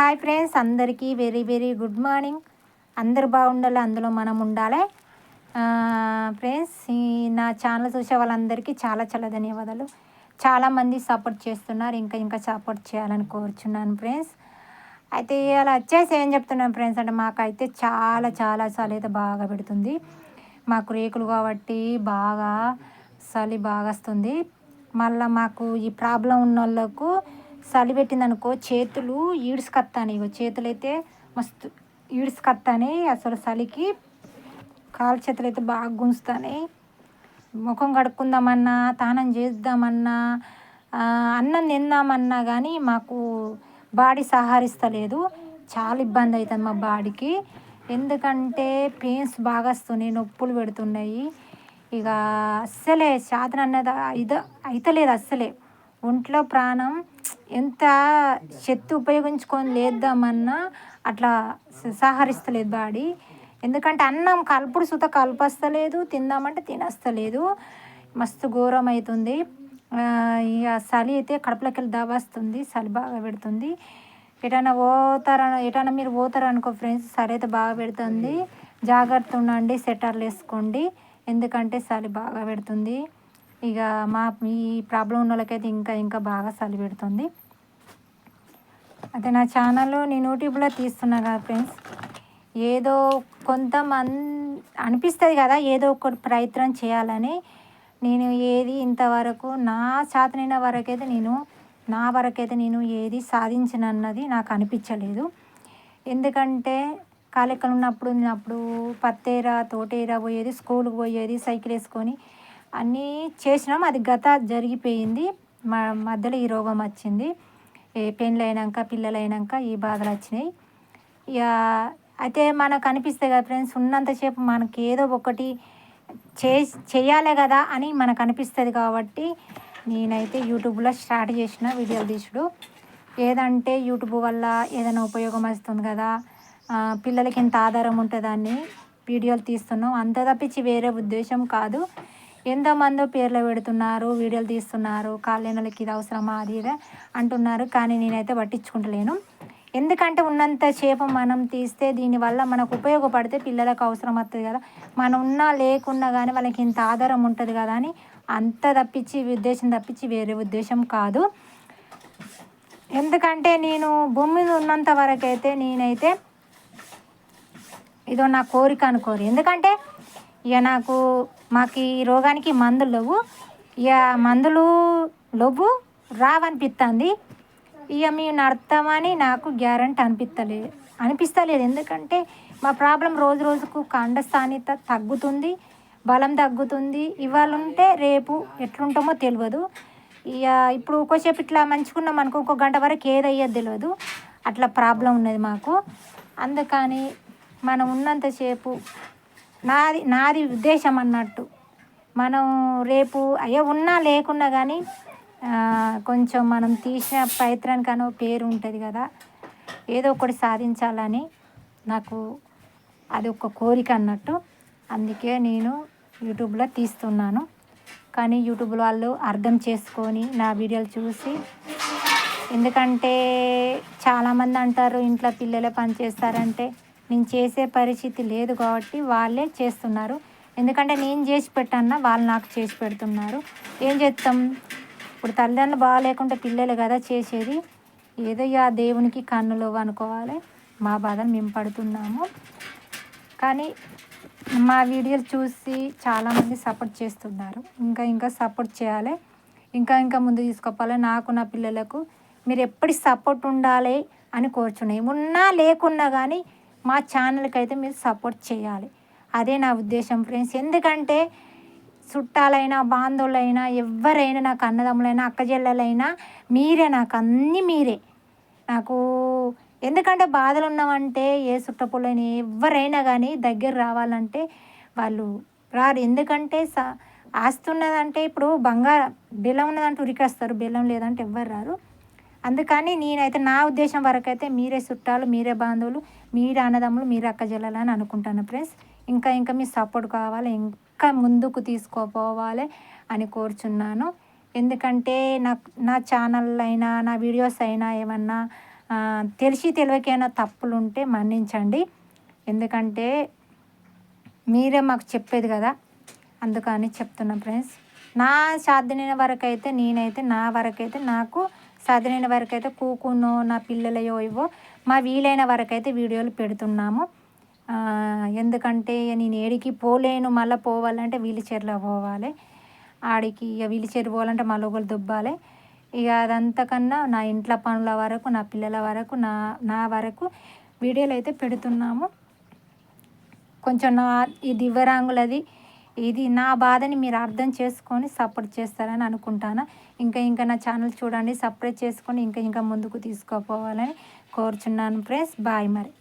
Hi friends అందరికీ very very good morning. అందరు బాగుండాలి అందులో మనం ఉండాలి. ఫ్రెండ్స్ ఈ నా ఛానల్ చూసే వాళ్ళందరికీ చాలా చాలా ధన్యవాదాలు. చాలామంది సపోర్ట్ చేస్తున్నారు ఇంకా ఇంకా సపోర్ట్ చేయాలని కోరుచున్నాను ఫ్రెండ్స్. అయితే అలా వచ్చేసి ఏం చెప్తున్నాను ఫ్రెండ్స్ అంటే మాకైతే చాలా చాలా చలి అయితే బాగా పెడుతుంది. మాకు రేకులు కాబట్టి బాగా చలి బాగా వస్తుంది. మళ్ళీ మాకు ఈ ప్రాబ్లం ఉన్న వాళ్ళకు చలి పెట్టిందనుకో చేతులు ఈడ్చుకొస్తాను ఇగో చేతులైతే మస్తు ఈడ్చుకొస్తాయి అసలు చలికి. కాలు చేతులు అయితే బాగా గుంజుతాయి ముఖం కడుక్కుందామన్నా తానం చేద్దామన్నా అన్నం తిందామన్నా కానీ మాకు బాడీ సహరిస్తలేదు చాలా ఇబ్బంది అవుతుంది మా బాడీకి. ఎందుకంటే పెయిన్స్ బాగా వస్తున్నాయి నొప్పులు పెడుతున్నాయి. ఇక అస్సలే సాధన అన్నది ఇద అయితలేదు అస్సలే. ఒంట్లో ప్రాణం ఎంత శక్తి ఉపయోగించుకొని లేద్దామన్నా అట్లా సహరిస్తలేదు బాడీ. ఎందుకంటే అన్నం కలుపుడు సుత కలపస్తలేదు తిందామంటే తినస్తలేదు. మస్తు ఘోరం అవుతుంది ఇక చలి అయితే కడుపులోకి వెళ్ళి దాబాస్తుంది చలి బాగా పెడుతుంది. ఎటైనా పోతారా ఎటైనా మీరు పోతారు అనుకో ఫ్రెండ్స్ చలి అయితే బాగా పెడుతుంది. జాగ్రత్త ఉండండి సెటర్లు వేసుకోండి. ఎందుకంటే చలి బాగా పెడుతుంది. ఇక మా ఈ ప్రాబ్లం ఉన్న వాళ్ళకైతే ఇంకా ఇంకా బాగా చలి పెడుతుంది. అయితే నా ఛానల్ నేను యూట్యూబ్లో తీస్తున్నా కదా ఫ్రెండ్స్ ఏదో కొంతమంది అనిపిస్తుంది కదా ఏదో ఒకటి ప్రయత్నం చేయాలని. నేను ఏది ఇంతవరకు నా చేతనైన వరకైతే నేను నా వరకైతే నేను ఏది సాధించనన్నది నాకు అనిపించలేదు. ఎందుకంటే కాలేకలు ఉన్నప్పుడు నేను అప్పుడు పత్తేరా తోటేరా పోయేది స్కూల్కి పోయేది సైకిల్ వేసుకొని అన్నీ చేసినాం అది గత జరిగిపోయింది. మా మధ్యలో ఈ రోగం వచ్చింది. ఏ పెళ్ళి అయినాక పిల్లలు అయినాక ఈ బాధలు వచ్చినాయి. ఇక అయితే మనకు అనిపిస్తాయి కదా ఫ్రెండ్స్ ఉన్నంతసేపు మనకి ఏదో ఒకటి చే చేయాలి కదా అని మనకు అనిపిస్తుంది కాబట్టి నేనైతే యూట్యూబ్లో స్టార్ట్ చేసిన వీడియోలు తీసుడు. ఏదంటే యూట్యూబ్ వల్ల ఏదైనా ఉపయోగం వస్తుంది కదా పిల్లలకి ఎంత ఆధారం ఉంటుందని వీడియోలు తీస్తున్నాం. అంత తప్పించి వేరే ఉద్దేశం కాదు. ఎంతోమందో పేర్లు పెడుతున్నారు వీడియోలు తీస్తున్నారు కాళ్ళెనలకి ఇది అవసరమా అది ఇది అంటున్నారు కానీ నేనైతే పట్టించుకుంటలేను. ఎందుకంటే ఉన్నంత చేప మనం తీస్తే దీనివల్ల మనకు ఉపయోగపడితే పిల్లలకు అవసరం వస్తుంది కదా. మనం ఉన్నా లేకున్నా కానీ వాళ్ళకి ఇంత ఆధారం ఉంటుంది కదా అని అంత తప్పించి ఉద్దేశం తప్పించి వేరే ఉద్దేశం కాదు. ఎందుకంటే నేను భూమి మీద ఉన్నంత వరకు అయితే నేనైతే ఇదో నా కోరిక అనుకోరు. ఎందుకంటే ఇక నాకు మాకు ఈ రోగానికి మందులు లేవు. ఇక మందులు లేవు. రావనిపిస్తుంది ఇక మేము నడతామని నాకు గ్యారంటీ అనిపిస్తలేదు అనిపిస్తలేదు. ఎందుకంటే మా ప్రాబ్లం రోజు రోజుకు కండస్థానిత తగ్గుతుంది బలం తగ్గుతుంది. ఇవాళ ఉంటే రేపు ఎట్లుంటామో తెలియదు ఇక ఇప్పుడు ఒక్కోసేపు ఇట్లా మంచుకున్నాం అనుకో ఇంకో గంట వరకు ఏదయ్యేది తెలియదు అట్లా ప్రాబ్లం ఉన్నది మాకు. అందుకని మనం ఉన్నంతసేపు నాది నాది ఉద్దేశం అన్నట్టు. మనం రేపు అయ్యో ఉన్నా లేకున్నా కానీ కొంచెం మనం తీసిన ప్రయత్నానికనో పేరు ఉంటుంది కదా. ఏదో ఒకటి సాధించాలని నాకు అది ఒక కోరిక అన్నట్టు అందుకే నేను యూట్యూబ్లో తీస్తున్నాను. కానీ యూట్యూబ్ వాళ్ళు అర్థం చేసుకొని నా వీడియోలు చూసి ఎందుకంటే చాలామంది అంటారు ఇంట్లో పిల్లలే పని చేస్తారంటే నేను చేసే పరిస్థితి లేదు కాబట్టి వాళ్ళే చేస్తున్నారు. ఎందుకంటే నేను చేసి పెట్టన్నా వాళ్ళు నాకు చేసి పెడుతున్నారు. ఏం చేస్తాం? ఇప్పుడు తల్లిదండ్రులు బాగాలేకుంటే పిల్లలు కదా చేసేది. ఏదో ఆ దేవునికి కన్నులు అనుకోవాలి. మా బాధను మేము పడుతున్నాము. కానీ మా వీడియోలు చూసి చాలామంది సపోర్ట్ చేస్తున్నారు. ఇంకా ఇంకా సపోర్ట్ చేయాలి. ఇంకా ఇంకా ముందు తీసుకోవాలి నాకు నా పిల్లలకు మీరు ఎప్పటి సపోర్ట్ ఉండాలి అని కోరుచున్నాయి ఉన్నా లేకున్నా కానీ మా ఛానల్కి అయితే మీరు సపోర్ట్ చేయాలి. అదే నా ఉద్దేశం ఫ్రెండ్స్. ఎందుకంటే చుట్టాలైనా బాంధవులైనా ఎవరైనా నాకు అన్నదమ్ములైనా అక్కజెల్లలైనా మీరే నాకు అన్నీ మీరే. నాకు ఎందుకంటే బాధలు ఉన్నామంటే ఏ చుట్టపుల్లని ఎవరైనా కానీ దగ్గర రావాలంటే వాళ్ళు రారు. ఎందుకంటే స ఆస్తి ఉన్నదంటే ఇప్పుడు బంగారం బెల్లం ఉన్నదంటే ఉరికేస్తారు. బెల్లం లేదంటే ఎవ్వరు రారు. అందుకని నేనైతే నా ఉద్దేశం వరకు అయితే మీరే చుట్టాలు మీరే బాంధవులు మీరే అన్నదమ్ములు మీరే అక్కజల్లాలి అని అనుకుంటాను ఫ్రెండ్స్. ఇంకా ఇంకా మీ సపోర్ట్ కావాలి ఇంకా ముందుకు తీసుకోపోవాలి అని కోరుచున్నాను. ఎందుకంటే నాకు నా ఛానల్ అయినా నా వీడియోస్ అయినా ఏమన్నా తెలిసి తెలియకైనా తప్పులు ఉంటే మన్నించండి. ఎందుకంటే మీరే మాకు చెప్పేది కదా అందుకని చెప్తున్నా ఫ్రెండ్స్. నా సాధ్యమైన వరకు అయితే నేనైతే నా వరకైతే నాకు చదివిన వరకు అయితే కూకునో నా పిల్లలయో ఇవో మా వీలైన వరకైతే వీడియోలు పెడుతున్నాము. ఎందుకంటే నేను ఏడికి పోలేను మళ్ళీ పోవాలంటే వీల్చైర్లో పోవాలి. ఆడికి ఇక వీల్ పోవాలంటే మళ్ళీ ఒకరు దుబ్బాలి. ఇక అదంతకన్నా నా ఇంట్లో పనుల వరకు నా పిల్లల వరకు నా నా వరకు వీడియోలు అయితే పెడుతున్నాము. కొంచెం నా ఈ దివ్యరాంగులది ఇది నా బాధని మీరు అర్థం చేసుకొని సపోర్ట్ చేస్తారని అనుకుంటాను. ఇంకా ఇంకా నా ఛానల్ చూడండి సపరేట్ చేసుకొని ఇంకా ఇంకా ముందుకు తీసుకుపోవాలని కోరుచున్నాను ఫ్రెండ్స్. బాయ్ మరి.